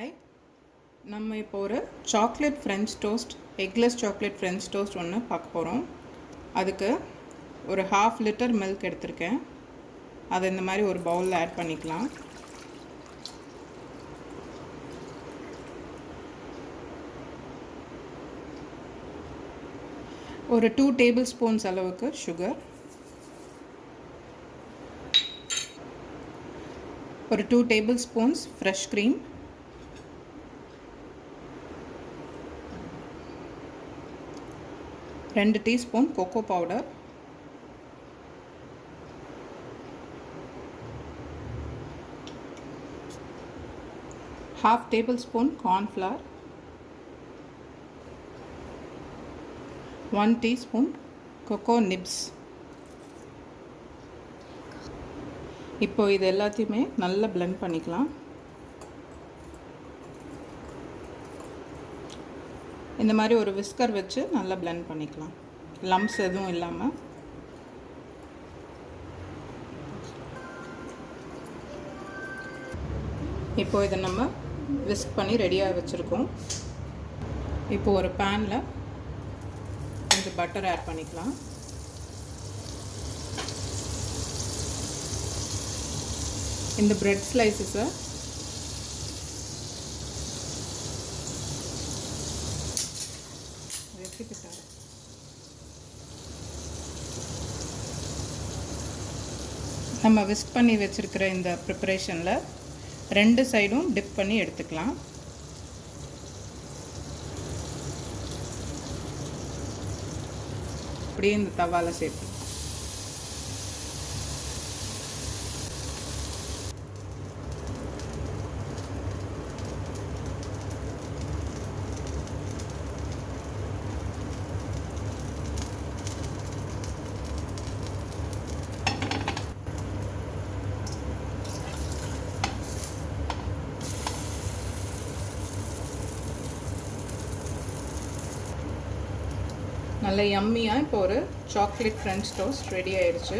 Hi நம்ம இப்போ ஒரு chocolate french toast eggless chocolate french toast ஒன்று பார்க்க போகிறோம் அதுக்கு ஒரு ஹாஃப் லிட்டர் மில்க் எடுத்திருக்கேன். அதை இந்த மாதிரி ஒரு பவுலில் ஆட் பண்ணிக்கலாம். ஒரு டூ டேபிள் ஸ்பூன்ஸ் அளவுக்கு சுகர் ஒரு two tablespoons fresh cream ரெண்டு teaspoon cocoa powder. Half tablespoon cornflour. One teaspoon cocoa nibs. இப்போ இது எல்லாத்தையுமே நல்லா பிளெண்ட் பண்ணிக்கலாம். இந்த மாதிரி ஒரு விஸ்கர் வச்சு நல்லா பிளெண்ட் பண்ணிக்கலாம். லம்ஸ் எதுவும் இல்லாமல் இப்போ இதை நம்ம விஸ்க் பண்ணி ரெடியாக வச்சுருக்கோம். இப்போ ஒரு பேனில் கொஞ்சம் பட்டர் ஆட் பண்ணிக்கலாம். இந்த ப்ரெட் ஸ்லைசஸை வச்சுக்கிட்டாரு நம்ம விஸ்க் பண்ணி வச்சுருக்கிற இந்த ப்ரிப்பரேஷனில் ரெண்டு சைடும் டிப் பண்ணி எடுத்துக்கலாம். அப்படியே இந்த தவாவில் சேர்த்து. நல்ல யம்மியாக இப்போ ஒரு சாக்லேட் ஃப்ரெஞ்ச் டோஸ்ட் ரெடி ஆயிடுச்சு.